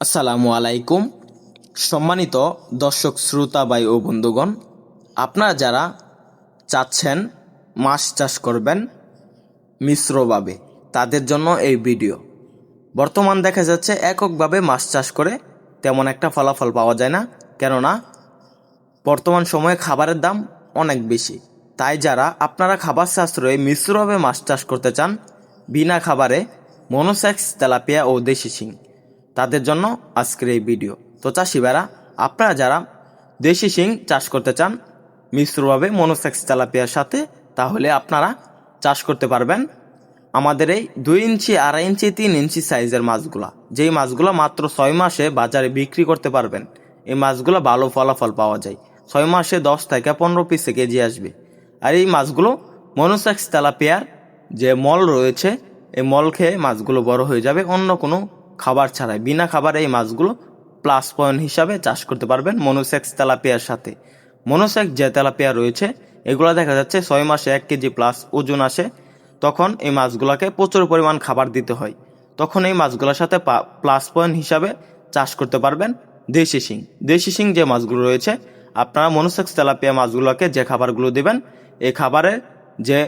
আসসালামু আলাইকুম। সম্মানিত দর্শক, শ্রোতা, ভাই ও বন্ধুগণ, আপনারা যারা চাচ্ছেন মাছ চাষ করবেন মিশ্রভাবে, তাদের জন্য এই ভিডিও। বর্তমান দেখা যাচ্ছে এককভাবে মাছ চাষ করে তেমন একটা ফলাফল পাওয়া যায় না, কেননা বর্তমান সময়ে খাবারের দাম অনেক বেশি। তাই যারা আপনারা খাবার সাশ্রয়ে মিশ্রভাবে মাছ চাষ করতে চান, বিনা খাবারে মনোসেক্স, তেলাপিয়া ও দেশি শিং। তাদের জন্য আজকের এই ভিডিও। তো চাষিবারা আপনারা যারা দেশি শিং চাষ করতে চান, মিশ্রভাবে মনোসেক্স তেলাপিয়ার সাথে, তাহলে আপনারা চাষ করতে পারবেন আমাদের এই দুই ইঞ্চি, আড়াই ইঞ্চি, তিন ইঞ্চি সাইজের মাছগুলা। যেই মাছগুলো মাত্র ছয় মাসে বাজারে বিক্রি করতে পারবেন, এই মাছগুলো ভালো ফলাফল পাওয়া যায়। ছয় মাসে দশ থেকে পনেরো পিসে কেজি আসবে। আর এই মাছগুলো মনোসেক্স তেলাপিয়ার যে মল রয়েছে, এই মল খেয়ে মাছগুলো বড় হয়ে যাবে, অন্য কোনো খাবার ছাড়াই, বিনা খাবারে এই মাছগুলো প্লাস পয়েন্ট হিসাবে চাষ করতে পারবেন মনোসেক্স তেলাপিয়ার সাথে। মনোসেক্স যে তেলাপিয়া রয়েছে, এগুলো দেখা যাচ্ছে ছয় মাসে এক কেজি প্লাস ওজন আসে, তখন এই মাছগুলোকে প্রচুর পরিমাণ খাবার দিতে হয়। তখন এই মাছগুলোর সাথে প্লাস পয়েন্ট হিসাবে চাষ করতে পারবেন দেশি শিং। দেশি শিং যে মাছগুলো রয়েছে, আপনারা মনোসেক্স তেলাপিয়া মাছগুলোকে যে খাবারগুলো দেবেন এই খাবারের যে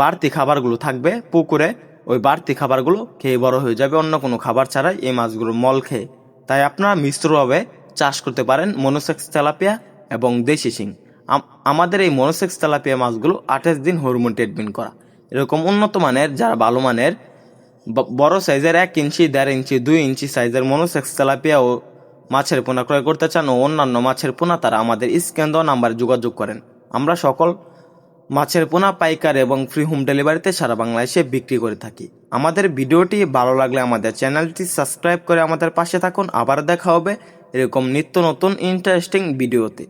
বাড়তি খাবারগুলো থাকবে পুকুরে ওই বাড়তি খাবারগুলো খেয়ে বড় হয়ে যাবে, অন্য কোনো খাবার ছাড়াই এই মাছগুলো মল খেয়ে। তাই আপনারা মিশ্রভাবে চাষ করতে পারেন মনোসেক্স তেলাপিয়া এবং দেশি শিং। আমাদের এই মনোসেক্স তেলাপিয়া মাছগুলো আঠাশ দিন হরমোন ট্রিটমেন্ট করা। এরকম উন্নত মানের, যারা ভালো মানের বড় সাইজের এক ইঞ্চি, দেড় ইঞ্চি, দুই ইঞ্চি সাইজের মনোসেক্স তেলাপিয়া ও মাছের পোনা ক্রয় করতে চান ও অন্যান্য মাছের পোনা, তারা আমাদের স্ক্যান দেওয়া নাম্বারে যোগাযোগ করেন। আমরা সকল মাছের পোনা, পাইকার এবং ফ্রি হোম ডেলিভারিতে সারা বাংলাদেশে বিক্রি করে থাকি। আমাদের ভিডিওটি ভালো লাগলে আমাদের চ্যানেলটি সাবস্ক্রাইব করে আমাদের পাশে থাকুন। আবার দেখা হবে এরকম নিত্য নতুন ইন্টারেস্টিং ভিডিওতে